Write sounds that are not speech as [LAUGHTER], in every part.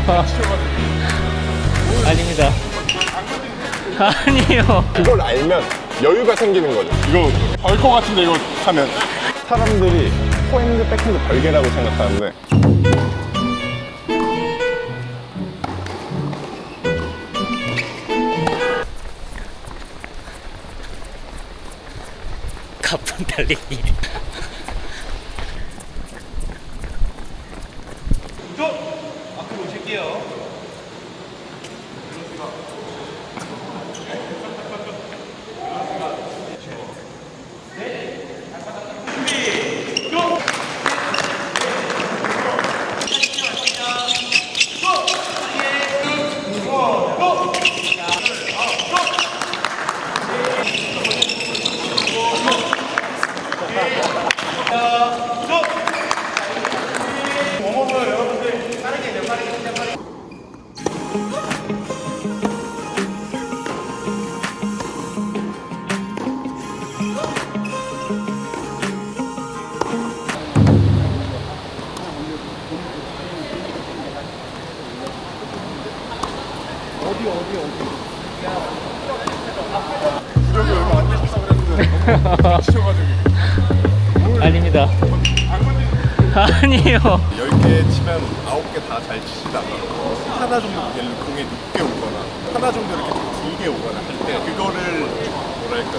[LAUGHS] 아닙니다. 아니요. 그걸 알면 여유가 생기는 거죠. 이거 덜것 같은데 이거 하면 사람들이 포핸드, 백핸드 별개라고 생각하는데 가쁜 달리기. 여기 치셔가지고 [LAUGHS] 아닙니다. 아니요. 10개 치면 9개 다 잘 치시다가 하나 정도 들어 공이 높게 오거나 하나 정도 이렇게 좀 길게 오거나 할 때 그거를 뭐랄까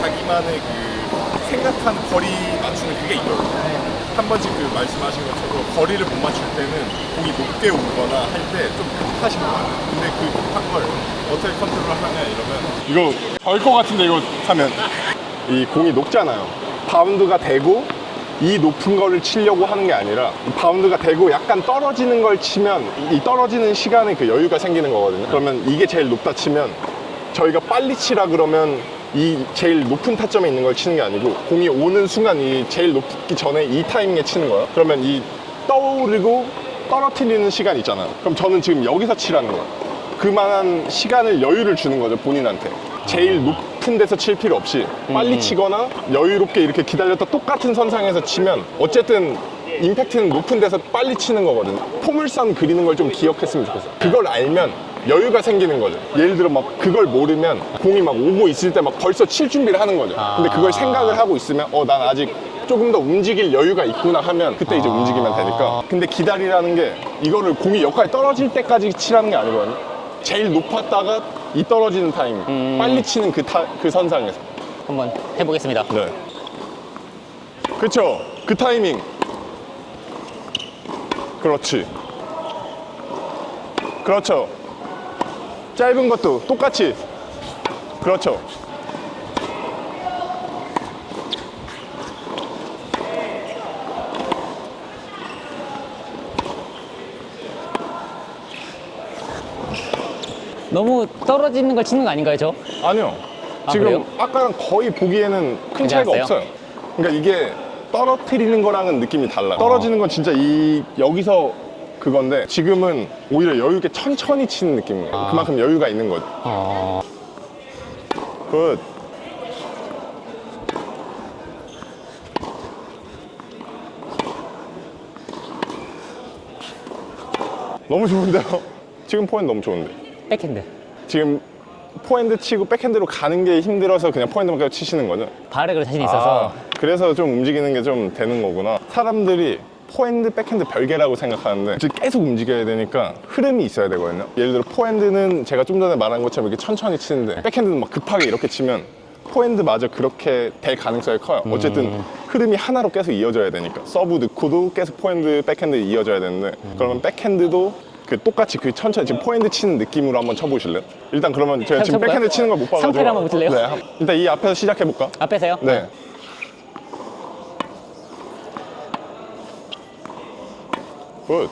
자기만의 그 생각한 거리 맞추는 그게 있거든요 한 번씩 그 말씀하신 것처럼 거리를 못 맞출 때는 공이 높게 오거나 할 때 좀 급하신 거 같아요 근데 그 급한 걸 어떻게 컨트롤 하냐 이러면 이거 덜것 같은데 이거 하면 이 공이 높잖아요 바운드가 되고 이 높은 거를 치려고 하는 게 아니라 이 바운드가 되고 약간 떨어지는 걸 치면 이 떨어지는 시간에 그 여유가 생기는 거거든요. 그러면 이게 제일 높다 치면 저희가 빨리 치라 그러면 이 제일 높은 타점에 있는 걸 치는 게 아니고 공이 오는 순간 이 제일 높기 전에 이 타이밍에 치는 거예요. 그러면 이 떠오르고 떨어뜨리는 시간 있잖아요. 그럼 저는 지금 여기서 치라는 거예요. 그만한 시간을 여유를 주는 거죠 본인한테 제일 높은 데서 칠 필요 없이 빨리 치거나 여유롭게 이렇게 기다렸다 똑같은 선상에서 치면 어쨌든 임팩트는 높은 데서 빨리 치는 거거든요. 포물선 그리는 걸 좀 기억했으면 좋겠어요. 그걸 알면 여유가 생기는 거죠. 예를 들어 막 그걸 모르면 공이 막 오고 있을 때 막 벌써 칠 준비를 하는 거죠. 근데 그걸 생각을 하고 있으면 어 난 아직 조금 더 움직일 여유가 있구나 하면 그때 이제 움직이면 되니까. 근데 기다리라는 게 이거를 공이 여기까지 떨어질 때까지 치라는 게 아니거든요 제일 높았다가 이 떨어지는 타이밍 빨리 치는 그, 타, 그 선상에서. 한번 해보겠습니다. 네. 그쵸. 그 타이밍. 그렇지. 그렇죠. 짧은 것도 똑같이. 그렇죠 너무 떨어지는 걸 치는 거 아닌가요, 저? 아니요. 아, 지금 그래요? 아까랑 거의 보기에는 큰 차이가 괜찮았어요? 없어요. 그러니까 이게 떨어뜨리는 거랑은 느낌이 달라요. 떨어지는 건 진짜 이 여기서 그건데 지금은 오히려 여유 있게 천천히 치는 느낌이에요. 아. 그만큼 여유가 있는 거죠. 어. 굿. 너무 좋은데요? [LAUGHS] 지금 포인트 너무 좋은데. 백핸드. 지금 포핸드 치고 백핸드로 가는 게 힘들어서 그냥 포핸드만 계속 치시는 거죠? 발에 그럴 자신이 있어서. 아, 그래서 좀 움직이는 게 좀 되는 거구나. 사람들이 포핸드, 백핸드 별개라고 생각하는데 지금 계속 움직여야 되니까 흐름이 있어야 되거든요. 예를 들어 포핸드는 제가 좀 전에 말한 것처럼 이렇게 천천히 치는데 백핸드는 막 급하게 이렇게 치면 포핸드마저 그렇게 될 가능성이 커요. 어쨌든 흐름이 하나로 계속 이어져야 되니까 서브 넣고도 계속 포핸드, 백핸드 이어져야 되는데 그러면 백핸드도 그 똑같이 그 천천히 지금 포핸드 치는 느낌으로 한번 쳐보실래요? 일단 그러면 제가 지금 쳐볼까요? 백핸드 치는 걸 못 봐가지고 상태를 한번 보실래요? 네, 한- 일단 이 앞에서 시작해 볼까? 앞에서요? 네. 굿.